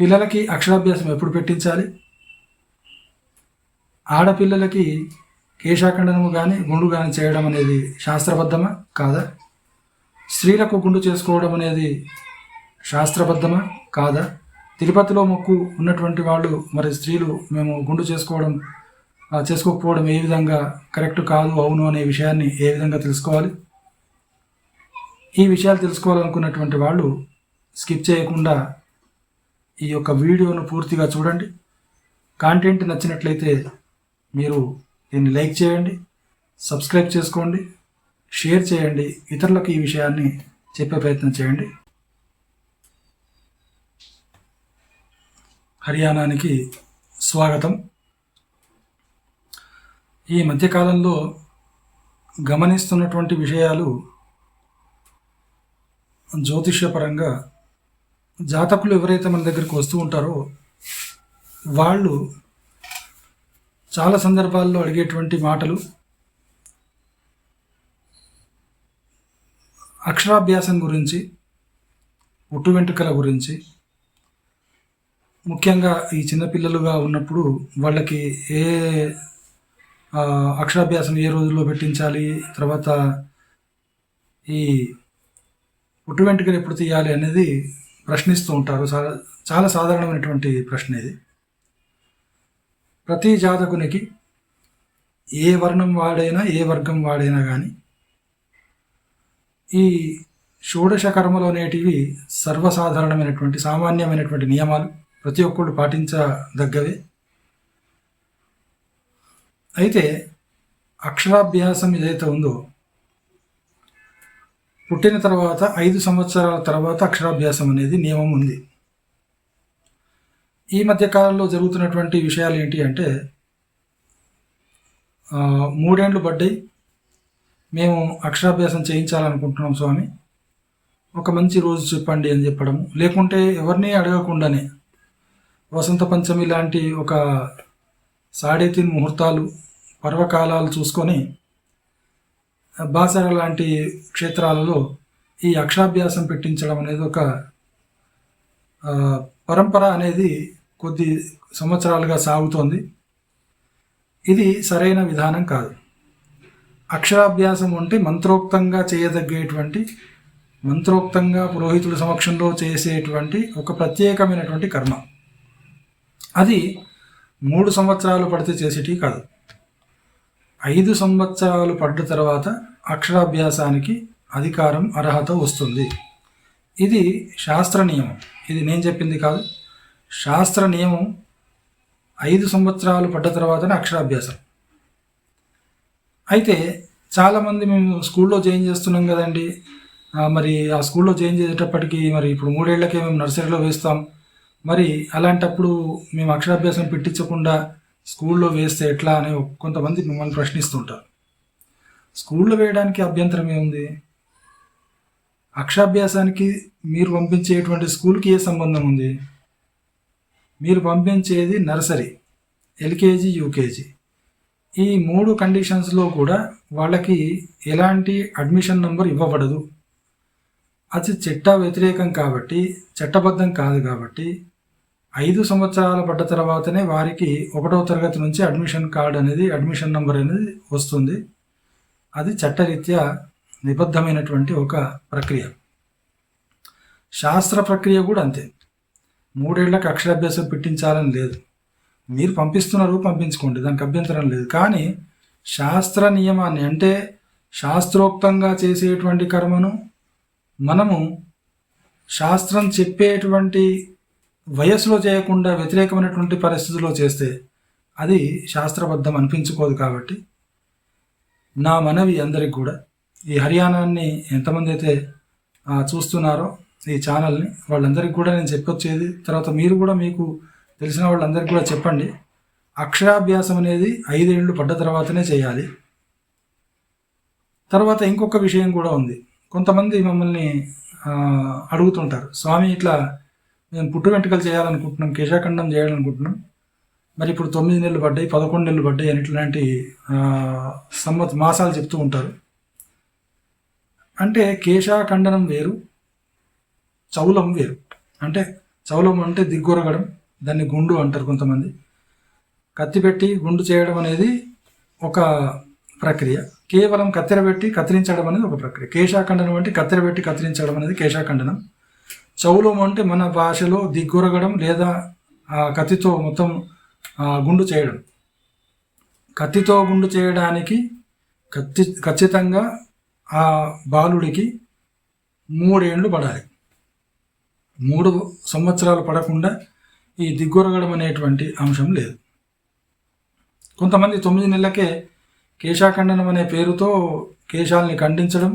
పిల్లలకి అక్షరాభ్యాసం ఎప్పుడు పెట్టించాలి? ఆడపిల్లలకి కేశాఖండనము కానీ గుండు కానీ చేయడం అనేది శాస్త్రబద్ధమా? కాదా? స్త్రీలకు గుండు చేసుకోవడం అనేది శాస్త్రబద్ధమా? కాదా? తిరుపతిలో మొక్కు ఉన్నటువంటి వాళ్ళు మరి స్త్రీలు మేము గుండు చేసుకోవడం చేసుకోకపోవడం ఏ విధంగా కరెక్ట్ కాదు అవును అనే విషయాన్ని ఏ విధంగా తెలుసుకోవాలి? ఈ విషయాలు తెలుసుకోవాలనుకున్నటువంటి వాళ్ళు స్కిప్ చేయకుండా ఈ యొక్క వీడియోను పూర్తిగా చూడండి. కాంటెంట్ నచ్చినట్లయితే మీరు దీన్ని లైక్ చేయండి సబ్స్క్రైబ్ చేసుకోండి షేర్ చేయండి ఇతరులకు ఈ విషయాన్ని చెప్పే ప్రయత్నం చేయండి. హర్యానానికి స్వాగతం. ఈ మధ్యకాలంలో గమనిస్తున్నటువంటి విషయాలు జ్యోతిష్యపరంగా జాతకులు ఎవరైతే మన దగ్గరికి వస్తూ ఉంటారో వాళ్ళు చాలా సందర్భాల్లో అడిగేటువంటి మాటలు అక్షరాభ్యాసం గురించి పుట్టు వెంట్రుకల గురించి ముఖ్యంగా ఈ చిన్నపిల్లలుగా ఉన్నప్పుడు వాళ్ళకి ఏ అక్షరాభ్యాసం ఏ రోజుల్లో పెట్టించాలి తర్వాత ఈ పుట్టు వెంట్రుకలు ఎప్పుడు తీయాలి అనేది ప్రశ్నిస్తూ ఉంటారు. చాలా చాలా సాధారణమైనటువంటి ప్రశ్న ఇది. ప్రతి జాతకునికి ఏ వర్ణం వాడైనా ఏ వర్గం వాడైనా కానీ ఈ షోడశ కర్మలు అనేటివి సర్వసాధారణమైనటువంటి సామాన్యమైనటువంటి నియమాలు ప్రతి ఒక్కళ్ళు పాటించదగ్గవే. అయితే అక్షరాభ్యాసం ఏదైతే ఉందో పుట్టిన తర్వాత ఐదు సంవత్సరాల తర్వాత అక్షరాభ్యాసం అనేది నియమం ఉంది. ఈ మధ్య కాలంలో జరుగుతున్నటువంటి విషయాలు ఏంటి అంటే మూడేండ్లు పడ్డాయి. మేము అక్షరాభ్యాసం చేయించాలనుకుంటున్నాం స్వామి. ఒక మంచి రోజు చెప్పండి అని చెప్పడం లేకుంటే ఎవరిని అడగకుండానే వసంత పంచమి లాంటి ఒక సాడేతిన్ ముహూర్తాలు పర్వకాలాలు చూసుకొని బాసర లాంటి క్షేత్రాలలో ఈ అక్షరాభ్యాసం పెట్టించడం అనేది ఒక పరంపర అనేది కొద్ది సంవత్సరాలుగా సాగుతోంది. ఇది సరైన విధానం కాదు. అక్షరాభ్యాసం అంటే మంత్రోక్తంగా చేయదగ్గేటువంటి మంత్రోక్తంగా పురోహితుల సమక్షంలో చేసేటువంటి ఒక ప్రత్యేకమైనటువంటి కర్మ. అది మూడు సంవత్సరాలు పడితే చేసేటివి కాదు. ఐదు సంవత్సరాలు పడ్డ తర్వాత అక్షరాభ్యాసానికి అధికారం అర్హత వస్తుంది. ఇది శాస్త్ర నియమం. ఇది నేను చెప్పింది కాదు. శాస్త్ర నియమం ఐదు సంవత్సరాలు పడ్డ తర్వాతనే అక్షరాభ్యాసం. అయితే చాలామంది మేము స్కూల్లో జాయిన్ చేస్తున్నాం కదండి. మరి ఆ స్కూల్లో జాయిన్ చేసేటప్పటికి మరి ఇప్పుడు మూడేళ్ళకే మేము నర్సరీలో వేస్తాం. మరి అలాంటప్పుడు మేము అక్షరాభ్యాసం పెట్టించకుండా స్కూల్లో వేస్తే ఎట్లా అని కొంతమంది మిమ్మల్ని ప్రశ్నిస్తుంటారు. స్కూల్లో వేయడానికి అభ్యంతరం ఏముంది? అక్షాభ్యాసానికి మీరు పంపించేటువంటి స్కూల్కి ఏ సంబంధం ఉంది? మీరు పంపించేది నర్సరీ ఎల్కేజీ యూకేజీ. ఈ మూడు కండిషన్స్లో కూడా వాళ్ళకి ఎలాంటి అడ్మిషన్ నంబర్ ఇవ్వబడదు. అది చట్ట వ్యతిరేకం కాబట్టి చట్టబద్ధం కాదు కాబట్టి ఐదు సంవత్సరాల పడ్డ తర్వాతనే వారికి ఒకటవ తరగతి నుంచి అడ్మిషన్ కార్డ్ అనేది అడ్మిషన్ నంబర్ అనేది వస్తుంది. అది చట్టరీత్యా నిబద్ధమైనటువంటి ఒక ప్రక్రియ. శాస్త్ర ప్రక్రియ కూడా అంతే. మూడేళ్ళకు అక్షరాభ్యాసం పెట్టించాలని లేదు. మీరు పంపిస్తున్నారు పంపించుకోండి దానికి అభ్యంతరం లేదు. కానీ శాస్త్ర నియమాన్ని అంటే శాస్త్రోక్తంగా చేసేటువంటి కర్మను మనము శాస్త్రం చెప్పేటువంటి వయస్సులో చేయకుండా వ్యతిరేకమైనటువంటి పరిస్థితుల్లో చేస్తే అది శాస్త్రబద్ధం అనిపించుకోదు కాబట్టి నా మనవి అందరికి కూడా ఈ హర్యానాన్ని ఎంతమంది అయితే చూస్తున్నారో ఈ ఛానల్ని వాళ్ళందరికీ కూడా నేను చెప్పొచ్చేది. తర్వాత మీరు కూడా మీకు తెలిసిన వాళ్ళందరికీ కూడా చెప్పండి. అక్షరాభ్యాసం అనేది ఐదేళ్ళు పడ్డ తర్వాతనే చేయాలి. తర్వాత ఇంకొక విషయం కూడా ఉంది. కొంతమంది మమ్మల్ని అడుగుతుంటారు. స్వామి ఇట్లా మేము పుట్టు వెంట్రుకలు చేయాలనుకుంటున్నాం కేశాఖండం చేయాలనుకుంటున్నాం మరి ఇప్పుడు తొమ్మిది నెలలు పడ్డాయి పదకొండు నెలలు పడ్డాయి అని ఇట్లాంటి సంవత్ మాసాలు చెప్తూ ఉంటారు. అంటే కేశాఖండనం వేరు చౌలం వేరు. అంటే చౌలం అంటే దిగ్గొరగడం దాన్ని గుండు అంటారు కొంతమంది. కత్తి పెట్టి గుండు చేయడం అనేది ఒక ప్రక్రియ. కేవలం కత్తెర పెట్టి కత్తిరించడం అనేది ఒక ప్రక్రియ. కేశాఖండనం అంటే కత్తెర పెట్టి కత్తిరించడం అనేది కేశాఖండనం. చౌలం అంటే మన భాషలో దిగ్గొరగడం లేదా ఆ కత్తితో మొత్తం గుండు చేయడం. కత్తితో గుండు చేయడానికి కత్తి ఖచ్చితంగా ఆ బాలుడికి మూడేండ్లు పడాలి. మూడు సంవత్సరాలు పడకుండా ఈ దిగ్గొరగడం అనేటువంటి అంశం లేదు. కొంతమంది తొమ్మిది నెలలకే కేశాఖండనం అనే పేరుతో కేశాలని ఖండించడం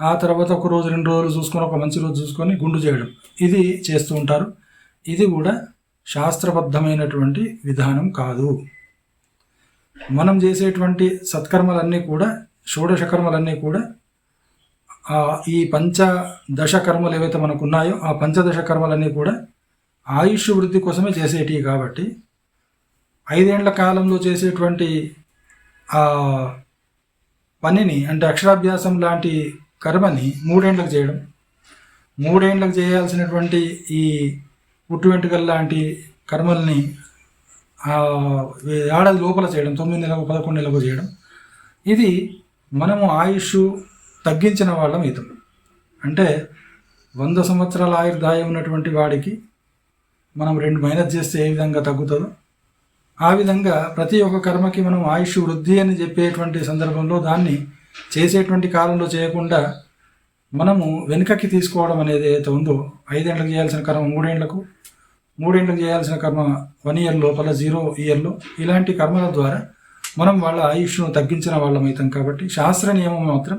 ఆ తర్వాత ఒక రోజు రెండు రోజులు చూసుకొని ఒక మంచి రోజు చూసుకొని గుండు చేయడం. ఇది చేస్తూ ఉంటారు. ఇది కూడా శాస్త్రబద్ధమైనటువంటి విధానం కాదు. మనం చేసేటువంటి సత్కర్మలన్నీ కూడా షోడశ కర్మలన్నీ కూడా ఈ పంచదశ కర్మలు ఏవైతే మనకు ఉన్నాయో ఆ పంచదశ కర్మలన్నీ కూడా ఆయుష్ వృద్ధి కోసమే చేసేటివి కాబట్టి ఐదేండ్ల కాలంలో చేసేటువంటి ఆ పనిని అంటే అక్షరాభ్యాసం లాంటి కర్మని మూడేండ్లకు చేయడం. మూడేండ్లకు చేయాల్సినటువంటి ఈ పుట్టు వెంట్రుకల లాంటి కర్మల్ని ఏడాది లోపల చేయడం తొమ్మిది నెలలకు పదకొండు నెలలకు చేయడం. ఇది మనము ఆయుష్ తగ్గించిన వాళ్ళం ఇతం అంటే వంద సంవత్సరాల ఆయుర్దాయం ఉన్నటువంటి వాడికి మనం రెండు మైనస్ చేస్తే ఏ విధంగా తగ్గుతుందో ఆ విధంగా ప్రతి ఒక్క కర్మకి మనం ఆయుష్ వృద్ధి అని చెప్పేటువంటి సందర్భంలో దాన్ని చేసేటువంటి కాలంలో చేయకుండా మనము వెనుకకి తీసుకోవడం అనేది ఏదైతే ఉందో ఐదేళ్ళకి చేయాల్సిన కర్మ మూడేళ్ళకు మూడేళ్ళకి చేయాల్సిన కర్మ వన్ ఇయర్ లోపల జీరో ఇయర్లో ఇలాంటి కర్మల ద్వారా మనం వాళ్ళ ఆయుష్ను తగ్గించిన వాళ్ళం అవుతాం కాబట్టి శాస్త్ర నియమం మాత్రం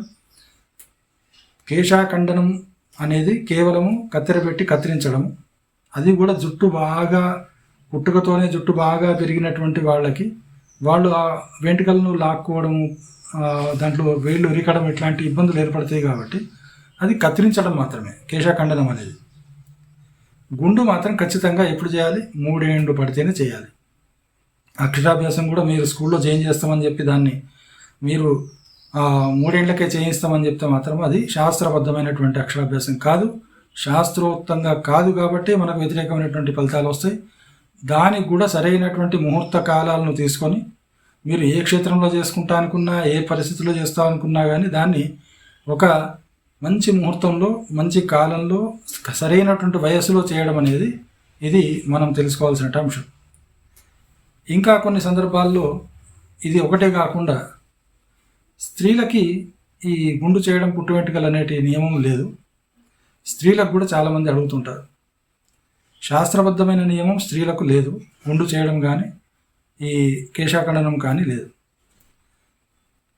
కేశాఖండనం అనేది కేవలము కత్తెర పెట్టి కత్తిరించడం అది కూడా జుట్టు బాగా పుట్టుకతోనే జుట్టు బాగా పెరిగినటువంటి వాళ్ళకి వాళ్ళు ఆ వెంట్రుకలను లాక్కోవడము దాంట్లో వేళ్ళు ఉరికడం ఇట్లాంటి ఇబ్బందులు ఏర్పడతాయి కాబట్టి అది కత్తిరించడం మాత్రమే కేశాఖండనం అనేది. గుండు మాత్రం ఖచ్చితంగా ఎప్పుడు చేయాలి? మూడేండ్లు పడితేనే చేయాలి. అక్షరాభ్యాసం కూడా మీరు స్కూల్లో చేంజ్ చేస్తామని చెప్పి దాన్ని మీరు మూడేండ్లకే చేయిస్తామని చెప్తే మాత్రం అది శాస్త్రబద్ధమైనటువంటి అక్షరాభ్యాసం కాదు. శాస్త్రోక్తంగా కాదు కాబట్టి మనకు వ్యతిరేకమైనటువంటి ఫలితాలు వస్తాయి. దానికి కూడా సరైనటువంటి ముహూర్త కాలాలను తీసుకొని మీరు ఏ క్షేత్రంలో చేసుకుంటా అనుకున్నా ఏ పరిస్థితిలో చేస్తా అనుకున్నా కానీ దాన్ని ఒక మంచి ముహూర్తంలో మంచి కాలంలో సరైనటువంటి వయస్సులో చేయడం అనేది ఇది మనం తెలుసుకోవాల్సిన అంశం. ఇంకా కొన్ని సందర్భాల్లో ఇది ఒకటే కాకుండా స్త్రీలకి ఈ గుండు చేయడం పుట్టు వెంట్రుకలు అనేటి నియమం లేదు. స్త్రీలకు కూడా చాలామంది అడుగుతుంటారు. శాస్త్రబద్ధమైన నియమం స్త్రీలకు లేదు. గుండు చేయడం కానీ ఈ కేశాఖండనం కానీ లేదు.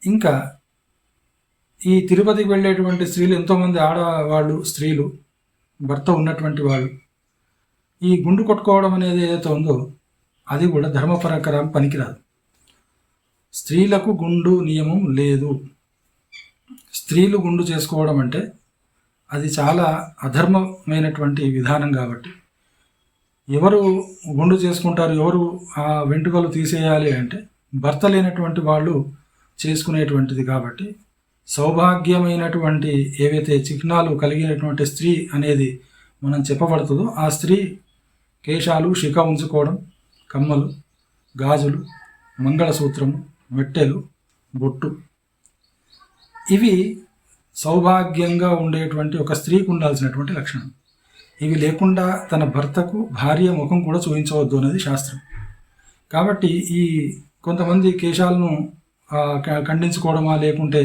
ఇంకా ఈ తిరుపతికి వెళ్ళేటువంటి స్త్రీలు ఎంతోమంది ఆడవాళ్ళు స్త్రీలు భర్త ఉన్నటువంటి వాళ్ళు ఈ గుండు కొట్టుకోవడం అనేది ఏదైతే ఉందో అది కూడా ధర్మపరకరం పనికిరాదు. స్త్రీలకు గుండు నియమం లేదు. స్త్రీలు గుండు చేసుకోవడం అంటే అది చాలా అధర్మమైనటువంటి విధానం కాబట్టి. ఎవరు గుండు చేసుకుంటారు ఎవరు ఆ వెంట్రుకలు తీసేయాలి అంటే భర్త లేనటువంటి వాళ్ళు చేసుకునేటువంటిది కాబట్టి సౌభాగ్యమైనటువంటి ఏవైతే చిహ్నాలు కలిగినటువంటి స్త్రీ అనేది మనం చెప్పబడుతుందో ఆ స్త్రీ కేశాలు శిఖ ఉంచుకోవడం కమ్మలు గాజులు మంగళసూత్రము మెట్టెలు బొట్టు. ఇవి సౌభాగ్యంగా ఉండేటువంటి ఒక స్త్రీకి ఉండాల్సినటువంటి లక్షణం. ఇవి లేకుండా తన భర్తకు భార్య ముఖం కూడా చూపించవద్దు అనేది శాస్త్రం. కాబట్టి ఈ కొంతమంది కేశాలను ఖండించుకోవడమా లేకుంటే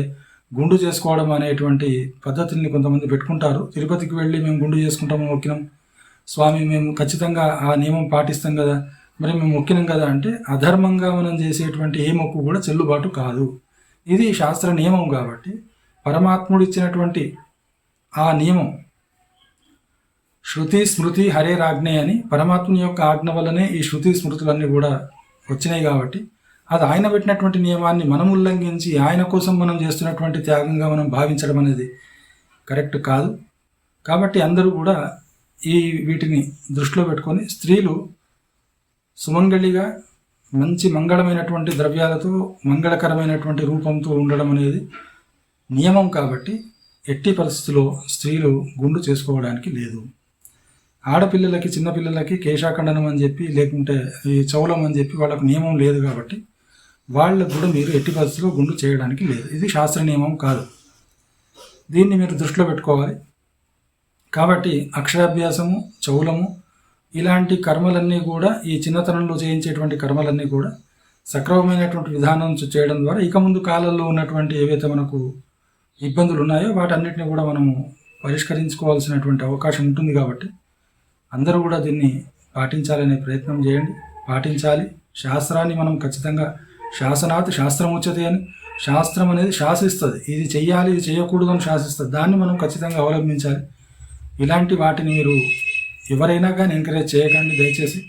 గుండు చేసుకోవడం అనేటువంటి పద్ధతుల్ని కొంతమంది పెట్టుకుంటారు. తిరుపతికి వెళ్ళి మేము గుండు చేసుకుంటాము మొక్కినాం. స్వామి మేము ఖచ్చితంగా ఆ నియమం పాటిస్తాం కదా. మరి మేము మొక్కినాం కదా అంటే అధర్మంగా మనం చేసేటువంటి ఏ మొక్కు కూడా చెల్లుబాటు కాదు. ఇది శాస్త్ర నియమం కాబట్టి పరమాత్ముడు ఇచ్చినటువంటి ఆ నియమం శృతి స్మృతి హరే రాజ్ఞే అని పరమాత్ముని యొక్క ఆజ్ఞ వల్లనే ఈ శృతి స్మృతులన్నీ కూడా వచ్చినాయి కాబట్టి అది ఆయన పెట్టినటువంటి నియమాన్ని మనం ఉల్లంఘించి ఆయన కోసం మనం చేస్తున్నటువంటి త్యాగంగా మనం భావించడం అనేది కరెక్ట్ కాదు. కాబట్టి అందరూ కూడా ఈ వీటిని దృష్టిలో పెట్టుకొని స్త్రీలు సుమంగళిగా మంచి మంగళమైనటువంటి ద్రవ్యాలతో మంగళకరమైనటువంటి రూపంతో ఉండడం అనేది నియమం కాబట్టి ఎట్టి పరిస్థితిలో స్త్రీలు గుండు చేసుకోవడానికి లేదు. ఆడపిల్లలకి చిన్నపిల్లలకి కేశాఖండనం అని చెప్పి లేకుంటే ఈ చౌలం అని చెప్పి వాళ్ళకు నియమం లేదు కాబట్టి వాళ్ళకు కూడా మీరు ఎట్టి పరిస్థితిలో గుండు చేయడానికి లేదు. ఇది శాస్త్ర నియమం కాదు. దీన్ని మీరు దృష్టిలో పెట్టుకోవాలి. కాబట్టి అక్షరాభ్యాసము చౌలము ఇలాంటి కర్మలన్నీ కూడా ఈ చిన్నతనంలో చేయించేటువంటి కర్మలన్నీ కూడా సక్రమమైనటువంటి విధానం చేయడం ద్వారా ఇక ముందు కాలంలో ఉన్నటువంటి ఏవైతే మనకు ఇబ్బందులు ఉన్నాయో వాటన్నిటిని కూడా మనము పరిష్కరించుకోవాల్సినటువంటి అవకాశం ఉంటుంది కాబట్టి అందరూ కూడా దీన్ని పాటించాలనే ప్రయత్నం చేయండి. పాటించాలి. శాస్త్రాన్ని మనం ఖచ్చితంగా శాసనాత్ శాస్త్రం వచ్చేది అని శాస్త్రం అనేది శాసిస్తుంది. ఇది చెయ్యాలి ఇది చేయకూడదు అని శాసిస్తుంది. దాన్ని మనం ఖచ్చితంగా అవలంబించాలి. ఇలాంటి వాటిని మీరు ఎవరైనా కానీ ఎంకరేజ్ చేయకండి. దయచేసి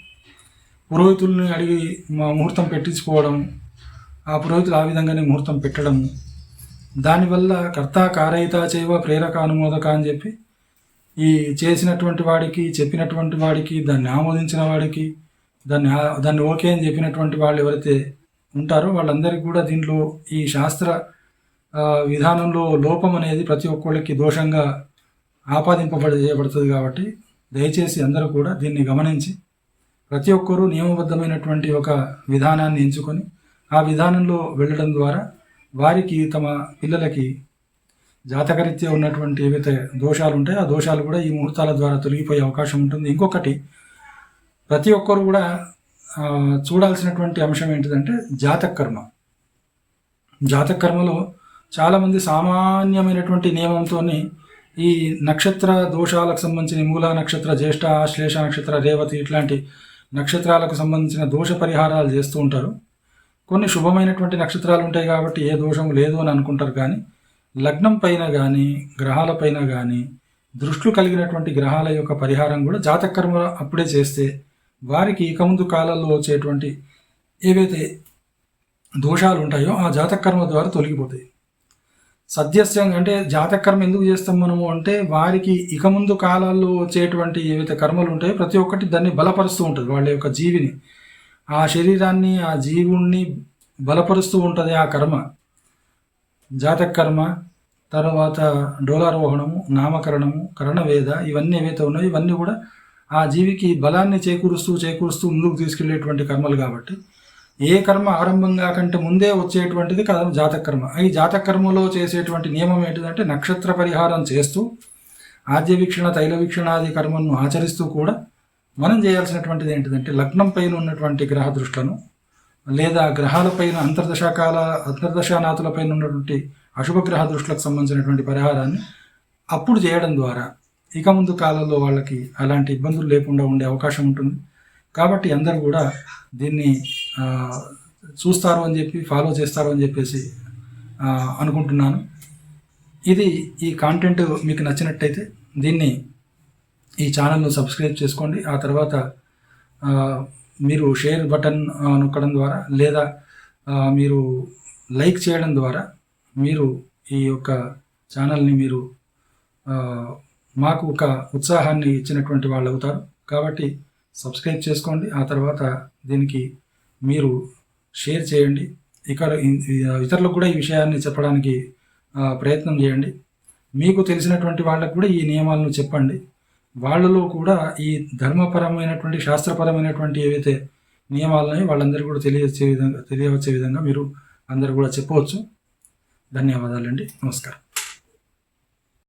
పురోహితుల్ని అడిగి మా ముహూర్తం పెట్టించుకోవడం ఆ పురోహితులు ఆ విధంగానే ముహూర్తం పెట్టడము దానివల్ల కర్త కారయిత చేయవ ప్రేరక అనుమోదక అని చెప్పి ఈ చేసినటువంటి వాడికి చెప్పినటువంటి వాడికి దాన్ని ఆమోదించిన వాడికి దాన్ని దాన్ని ఓకే అని చెప్పినటువంటి వాళ్ళు ఎవరైతే ఉంటారో వాళ్ళందరికీ కూడా దీంట్లో ఈ శాస్త్ర విధానంలో లోపం అనేది ప్రతి ఒక్కళ్ళకి దోషంగా ఆపాదింపబడి చేయబడుతుంది కాబట్టి దయచేసి అందరూ కూడా దీన్ని గమనించి ప్రతి ఒక్కరూ నియమబద్ధమైనటువంటి ఒక విధానాన్ని ఎంచుకొని ఆ విధానంలో వెళ్ళడం ద్వారా వారికి తమ పిల్లలకి జాతకరీత్యా ఉన్నటువంటి ఏవైతే దోషాలు ఉంటాయో ఆ దోషాలు కూడా ఈ ముహూర్తాల ద్వారా తొలగిపోయే అవకాశం ఉంటుంది. ఇంకొకటి ప్రతి ఒక్కరు కూడా చూడాల్సినటువంటి అంశం ఏంటిదంటే జాతక కర్మ జాతక కర్మలో చాలామంది సామాన్యమైనటువంటి నియమంతో ఈ నక్షత్ర దోషాలకు సంబంధించిన మూల నక్షత్ర జ్యేష్ఠ శ్లేష నక్షత్ర రేవతి ఇట్లాంటి నక్షత్రాలకు సంబంధించిన దోష పరిహారాలు చేస్తూ ఉంటారు. కొన్ని శుభమైనటువంటి నక్షత్రాలు ఉంటాయి కాబట్టి ఏ దోషం లేదు అని అనుకుంటారు కానీ లగ్నం పైన కానీ గ్రహాల పైన కానీ దృష్టిలు కలిగినటువంటి గ్రహాల యొక్క పరిహారం కూడా జాతకర్మ అప్పుడే చేస్తే వారికి ఇక ముందు కాలాల్లో వచ్చేటువంటి ఏవైతే దోషాలు ఉంటాయో ఆ జాతకర్మ ద్వారా తొలగిపోతాయి. సద్యస్యంగా అంటే జాతకర్మ ఎందుకు చేస్తాం మనము అంటే వారికి ఇక ముందు కాలాల్లో వచ్చేటువంటి ఏవైతే కర్మలు ఉంటాయో ప్రతి ఒక్కటి దాన్ని బలపరుస్తూ ఉంటుంది వాళ్ళ యొక్క జీవిని. ఆ శరీరాన్ని ఆ జీవుణ్ణి బలపరుస్తూ ఉంటుంది ఆ కర్మ. జాతక కర్మ తర్వాత డోలారోహణము నామకరణము కరణవేద ఇవన్నీ ఏవైతే ఉన్నాయో ఇవన్నీ కూడా ఆ జీవికి బలాన్ని చేకూరుస్తూ చేకూరుస్తూ ముందుకు తీసుకెళ్ళేటువంటి కర్మలు కాబట్టి ఏ కర్మ ఆరంభంగా కంటే ముందే వచ్చేటువంటిది కదా జాతక కర్మ ఈ జాతక కర్మలో చేసేటువంటి నియమం ఏంటిదంటే నక్షత్ర పరిహారం చేస్తూ ఆద్య వీక్షణ తైల వీక్షణాది కర్మను ఆచరిస్తూ కూడా మనం చేయాల్సినటువంటిది ఏంటిదంటే లగ్నం పైన ఉన్నటువంటి గ్రహ దృష్టులను లేదా గ్రహాలపైన అంతర్దశాకాల అంతర్దశానాథులపైన ఉన్నటువంటి అశుభ గ్రహ దృష్టిలకు సంబంధించినటువంటి పరిహారాన్ని అప్పుడు చేయడం ద్వారా ఇక ముందు కాలంలో వాళ్ళకి అలాంటి ఇబ్బందులు లేకుండా ఉండే అవకాశం ఉంటుంది. కాబట్టి అందరూ కూడా దీన్ని చూస్తారు అని చెప్పి ఫాలో చేస్తారు అని చెప్పేసి అనుకుంటున్నాను. ఇది ఈ కాంటెంట్ మీకు నచ్చినట్టయితే దీన్ని ఈ ఛానల్ను సబ్స్క్రైబ్ చేసుకోండి. ఆ తర్వాత మీరు షేర్ బటన్ నొక్కడం ద్వారా లేదా మీరు లైక్ చేయడం ద్వారా మీరు ఈ యొక్క ఛానల్ని మీరు మాకు ఒక ఉత్సాహాన్ని ఇచ్చినటువంటి వాళ్ళు అవుతారు. కాబట్టి సబ్స్క్రైబ్ చేసుకోండి. ఆ తర్వాత దీనికి మీరు షేర్ చేయండి. ఇక్కడ ఇతరులకు కూడా ఈ విషయాన్ని చెప్పడానికి ప్రయత్నం చేయండి. మీకు తెలిసినటువంటి వాళ్ళకు కూడా ఈ నియమాలను చెప్పండి. వాళ్ళలో కూడా ఈ ధర్మపరమైనటువంటి శాస్త్రపరమైనటువంటి ఏవైతే నియమాలని వాళ్ళందరూ కూడా తెలియచ్చే విధంగా తెలియవచ్చే విధంగా మీరు అందరూ కూడా చెప్పవచ్చు. ధన్యవాదాలండి. నమస్కారం.